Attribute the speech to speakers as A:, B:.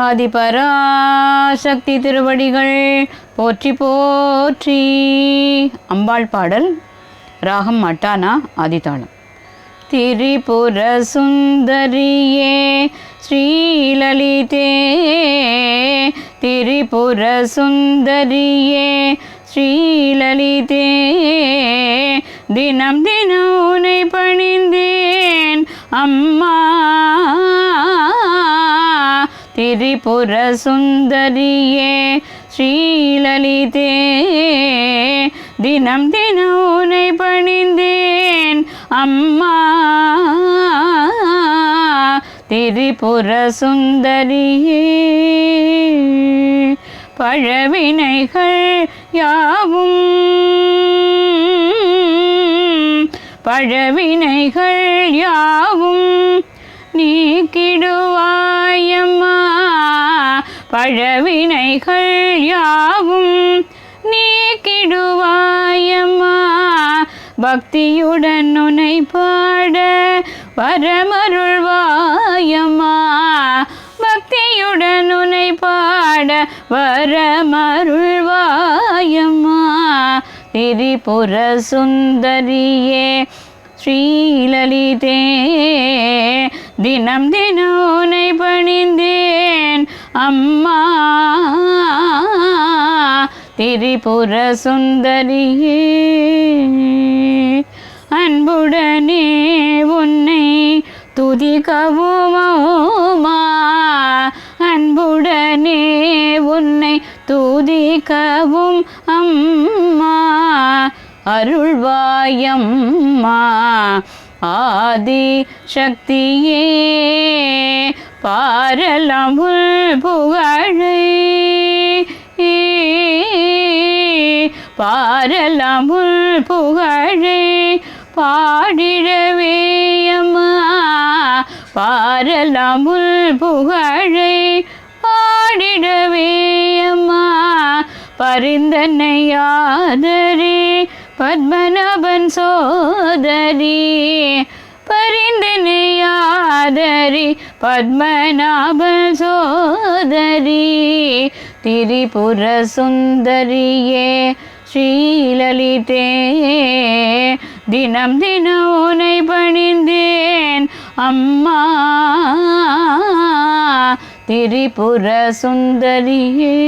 A: ஆதிபராசக்தி திருவடிகள். போற்றி போற்றி. அம்பாள் பாடல் ராகம் மட்டானா ஆதித்தாளம் திரிபுர சுந்தரியே ஸ்ரீலலிதே. திரிபுர சுந்தரியே ஸ்ரீலலிதே. தினம் தினம் உனை பணிந்தேன் அம்மா. திரிபுர சுந்தரியே ஸ்ரீலலிதே தினம் தினம் உனை பணிந்தேன் அம்மா. திரிபுர சுந்தரியே பழவினைகள் யாவும். பழவினைகள் யாவும் நீக்கிடுவாயம்மா பழவினைகள் யாவும் நீக்கிடுவாயம்மா. பக்தியுடன் உனை பாட வரமருள்வாயம்மா. பக்தியுடன் உனை பாட வரமருள்வாயம்மா. திரிபுர சுந்தரியே ஸ்ரீலலிதே தினம் தினம் உனை பணிந்தேன். அம்மா திரிபுர சுந்தரியே அன்புடனே உன்னை துதிக்கவுமா? அன்புடனே உன்னை துதிக்கவும் அம்மா. அருள்வாயம்மா ஆதி சக்தியே பாரலமுள் புகழை பாரலமுள் புகழை பாடிடவேயம்மா பாரலமுள் புகழை பாடிடவேயம்மா பரிந்தனையாதரே பத்மநாபன் சோதரி. பரிந்தனை பரிந்தனையாதரி பத்மநாப சோதரி திரிபுர சுந்தரியே ஸ்ரீலலிதே தினம் தினம் உனை பணிந்தேன் அம்மா. திரிபுர சுந்தரியே.